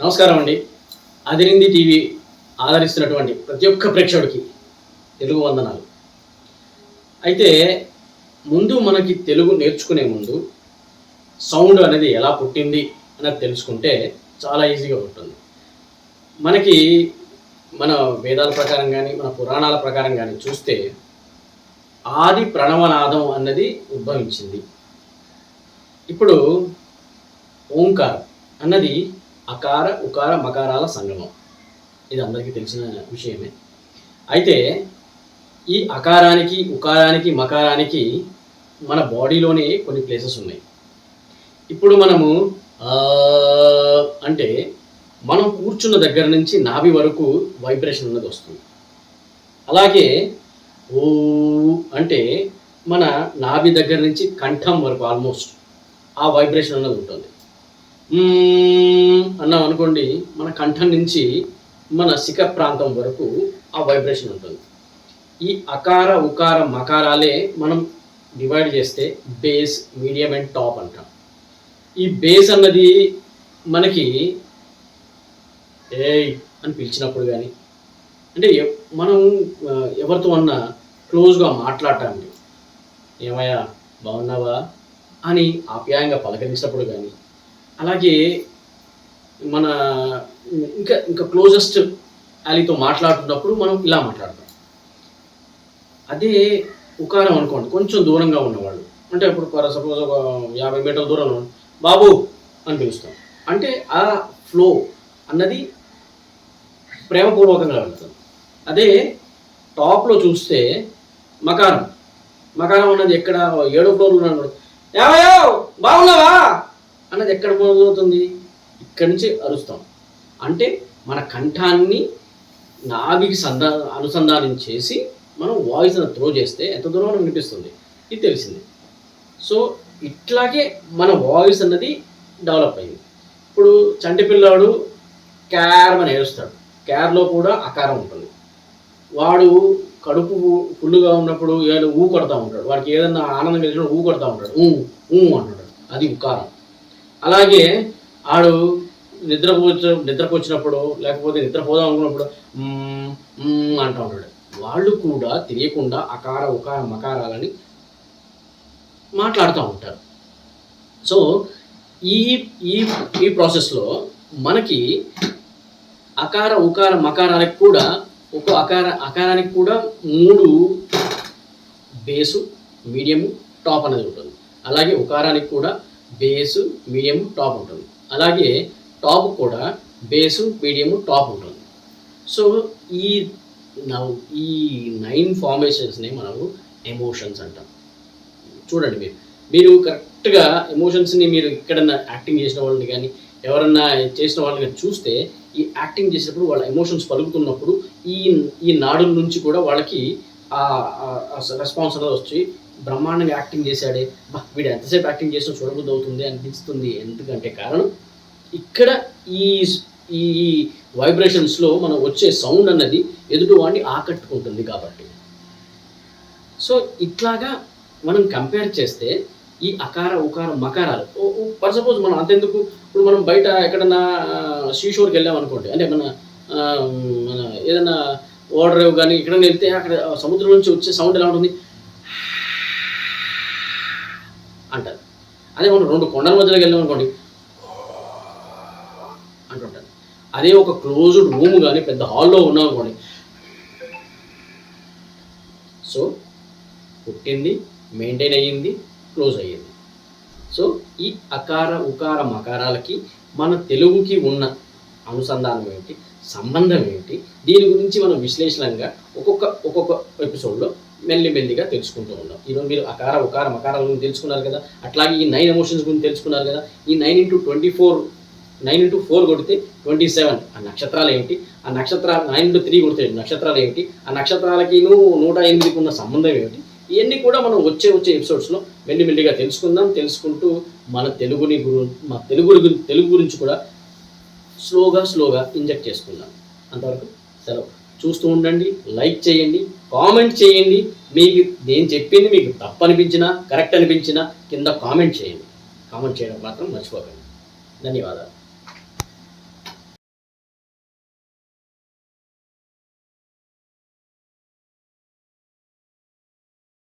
నమస్కారం అండి అదిరింది టీవీ ఆదరిస్తున్నటువంటి ప్రతి ఒక్క ప్రేక్షకుడికి తెలుగు వందనాలు. అయితే ముందు మనకి తెలుగు నేర్చుకునే ముందు సౌండ్ అనేది ఎలా పుట్టింది అనేది తెలుసుకుంటే చాలా ఈజీగా ఉంటుంది. మనకి మన వేదాల ప్రకారం కానీ మన పురాణాల ప్రకారం కానీ చూస్తే ఆది ప్రణవనాదం అన్నది ఉద్భవించింది. ఇప్పుడు ఓంకారం అన్నది అకార ఉకార మకారాల సంగమం. ఇది అందరికీ తెలిసిన విషయమే. అయితే ఈ అకారానికి ఉకారానికి మకారానికి మన బాడీలోనే కొన్ని ప్లేసెస్ ఉన్నాయి. ఇప్పుడు మనము అంటే మనం కూర్చున్న దగ్గర నుంచి నాభి వరకు వైబ్రేషన్ అన్నది వస్తుంది. అలాగే ఓ అంటే మన నాభి దగ్గర నుంచి కంఠం వరకు ఆల్మోస్ట్ ఆ వైబ్రేషన్ అన్నది ఉంటుంది. అన్నాం అనుకోండి మన కంఠం నుంచి మన శిఖ ప్రాంతం వరకు ఆ వైబ్రేషన్ ఉంటుంది. ఈ అకార ఉకార మకారాలే మనం డివైడ్ చేస్తే బేస్ మీడియం అండ్ టాప్ అంటాం. ఈ బేస్ అన్నది మనకి ఏ అని పిలిచినప్పుడు కానీ అంటే మనం ఎవరితో అన్నా క్లోజ్గా మాట్లాడటానికి ఏమయ్యా బాగున్నావా? అని ఆప్యాయంగా పలకరించినప్పుడు కానీ అలాగే మన ఇంకా ఇంకా క్లోజెస్ట్ అలీతో మాట్లాడుతున్నప్పుడు మనం ఇలా మాట్లాడతాం. అదే ఉకారం అనుకోండి కొంచెం దూరంగా ఉన్నవాళ్ళు. అంటే ఇప్పుడు ఫర్ సపోజ్ ఒక యాభై మీటర్ల దూరంలో బాబు అని పిలుస్తాం. అంటే ఆ ఫ్లో అన్నది ప్రేమపూర్వకంగా వెళ్తుంది. అదే టాప్లో చూస్తే మకారం. మకారం అన్నది ఎక్కడ? ఏడో ఫ్లోర్లో ఉన్నాడు ఏమయ్యో బాగున్నావా? అన్నది ఎక్కడ మొదలవుతుంది? ఇక్కడి నుంచి అరుస్తాం. అంటే మన కంఠాన్ని నాభికి సంధా అనుసంధానం చేసి మనం వాయిస్ని త్రో చేస్తే ఎంత దూరం వినిపిస్తుంది? ఇది తెలిసింది. సో ఇట్లాగే మన వాయిస్ అన్నది డెవలప్ అయింది. ఇప్పుడు చంటి పిల్లాడు క్యార్ అని ఏడుస్తాడు. క్యార్లో కూడా అకారం ఉంటుంది. వాడు కడుపు ఫుల్గా ఉన్నప్పుడు ఏదో ఊ కొడతా ఉంటాడు. వాడికి ఏదన్నా ఆనందం కలిగినప్పుడు ఊ కొడతా ఉంటాడు. ఊ ఊ అంటాడు. అది ఉకారం. అలాగే ఆడు నిద్రపోచ నిద్రపోచ్చినప్పుడు లేకపోతే నిద్రపోదాం అనుకున్నప్పుడు అంటూ ఉంటాడు. వాళ్ళు కూడా తెలియకుండా అకార ఉకార మకారాలని మాట్లాడుతూ ఉంటారు. సో ఈ ఈ ఈ ప్రాసెస్లో మనకి అకార ఉకార మకారానికి కూడా ఒక అకార అకారానికి కూడా మూడు బేసు మీడియము టాప్ అనేది ఉంటుంది. అలాగే ఉకారానికి కూడా బేసు మీడియం టాప్ ఉంటుంది. అలాగే టాప్ కూడా బేసు మీడియం టాప్ ఉంటుంది. సో ఈ ఈ నైన్ ఫార్మేషన్స్ని మనము ఎమోషన్స్ అంటాం. చూడండి మీరు. మీరు కరెక్ట్గా ఎమోషన్స్ని మీరు ఎక్కడన్నా యాక్టింగ్ చేసిన వాళ్ళని కానీ ఎవరన్నా చేసిన వాళ్ళని కానీ చూస్తే ఈ యాక్టింగ్ చేసేటప్పుడు వాళ్ళ ఎమోషన్స్ పలుకుతున్నప్పుడు ఈ ఈ నాడుల నుంచి కూడా వాళ్ళకి రెస్పాన్స్ అనేది వచ్చి బ్రహ్మాండంగా యాక్టింగ్ చేశాడే. వీడు ఎంతసేపు యాక్టింగ్ చేసినా చూడబుద్ధి అవుతుంది అనిపిస్తుంది. ఎందుకంటే కారణం ఇక్కడ ఈ ఈ వైబ్రేషన్స్లో మనం వచ్చే సౌండ్ అన్నది ఎదుటి వాడిని ఆకట్టుకుంటుంది కాబట్టి. సో ఇట్లాగా మనం కంపేర్ చేస్తే ఈ అకార ఉకార మకారాలు ఫర్ సపోజ్ మనం అంతెందుకు? ఇప్పుడు మనం బయట ఎక్కడన్నా షీషోర్కి వెళ్ళామనుకోండి అంటే మన మన ఏదైనా ఓడరేవ్ కానీ ఎక్కడైనా వెళ్తే అక్కడ సముద్రం నుంచి వచ్చే సౌండ్ ఎలా ఉంటుంది? అంటారు. అదే మనం రెండు కొండల మధ్యలోకి వెళ్ళాం అనుకోండి. అంటుంటారు. అదే ఒక క్లోజ్డ్ రూమ్ కానీ పెద్ద హాల్లో ఉన్నాం అనుకోండి. సో పుట్టింది మెయింటైన్ అయ్యింది క్లోజ్ అయ్యింది. సో ఈ అకార ఉకార మకారాలకి మన తెలుగుకి ఉన్న అనుసంధానం ఏంటి? సంబంధం ఏంటి? దీని గురించి మనం విశ్లేషణంగా ఒక్కొక్క ఒక్కొక్క ఎపిసోడ్లో మెల్లి మెల్లిగా తెలుసుకుంటూ ఉన్నాం. ఈరోజు మీరు అకార ఉకార మకారాల గురించి తెలుసుకున్నారు కదా? అట్లాగే ఈ నైన్ ఎమోషన్స్ గురించి తెలుసుకున్నారు కదా? ఈ nine into twenty four nine into four కొడితే ట్వంటీ సెవెన్ ఆ నక్షత్రాలు ఏమిటి ఆ నక్షత్రాలు నైన్ ఇంటూ త్రీ కొడితే నక్షత్రాలు ఏమిటి ఆ నక్షత్రాలకి నూట ఎనిమిదికి ఉన్న సంబంధం ఏమిటి? ఇవన్నీ కూడా మనం వచ్చే వచ్చే ఎపిసోడ్స్లో మెల్లిమెల్లిగా తెలుసుకుందాం తెలుసుకుంటూ మన తెలుగుని గురు మన తెలుగు తెలుగు గురించి కూడా స్లోగా స్లోగా ఇంజెక్ట్ చేసుకుందాం. అంతవరకు సెలవు. చూస్తూ ఉండండి లైక్ చేయండి కామెంట్ చేయండి. మీకు నేను చెప్పింది మీకు తప్పు అనిపించినా కరెక్ట్ అనిపించినా కింద కామెంట్ చేయండి. కామెంట్ చేయడం మాత్రం మర్చిపోకండి. ధన్యవాదాలు.